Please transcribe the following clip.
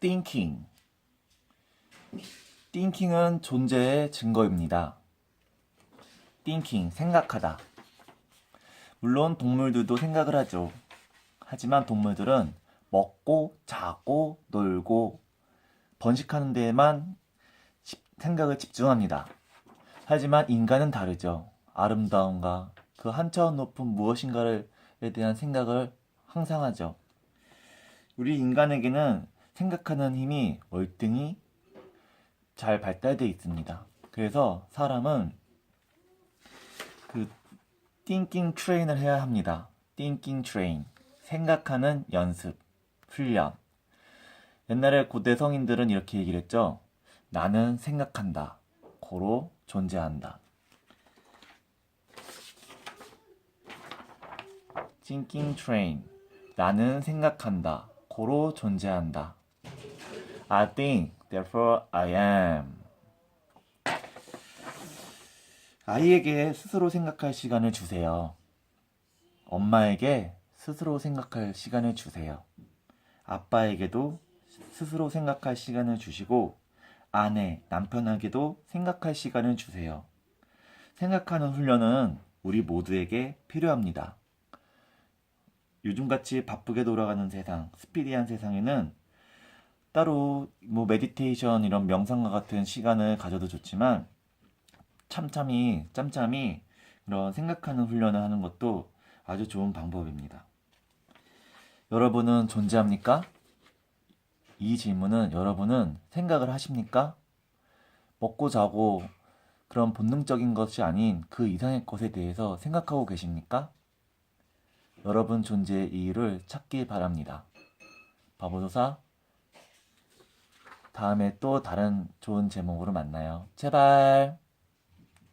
thinking. thinking은 존재의 증거입니다. thinking, 생각하다. 물론 동물들도 생각을 하죠. 하지만 동물들은 먹고, 자고, 놀고, 번식하는 데에만 집- 생각을 집중합니다. 하지만 인간은 다르죠. 아름다움과 그 한 차원 높은 무엇인가에 대한 생각을 항상 하죠. 우리 인간에게는 생각하는 힘이 월등히 잘 발달되어 있습니다. 그래서 사람은 그 thinking train을 해야 합니다. thinking train. 생각하는 연습, 훈련. 옛날에 고대 성인들은 이렇게 얘기를 했죠. 나는 생각한다. 고로 존재한다. thinking train. 나는 생각한다. 고로 존재한다. I think, therefore I am. 아이에게 스스로 생각할 시간을 주세요. 엄마에게 스스로 생각할 시간을 주세요. 아빠에게도 스스로 생각할 시간을 주시고, 아내, 남편에게도 생각할 시간을 주세요. 생각하는 훈련은 우리 모두에게 필요합니다. 요즘같이 바쁘게 돌아가는 세상, 스피디한 세상에는 따로 뭐 메디테이션 이런 명상과 같은 시간을 가져도 좋지만 참참히 짬짬이 이런 생각하는 훈련을 하는 것도 아주 좋은 방법입니다. 여러분은 존재합니까? 이 질문은 여러분은 생각을 하십니까? 먹고 자고 그런 본능적인 것이 아닌 그 이상의 것에 대해서 생각하고 계십니까? 여러분 존재의 이유를 찾길 바랍니다. 바보도사 다음에 또 다른 좋은 제목으로 만나요. 제발.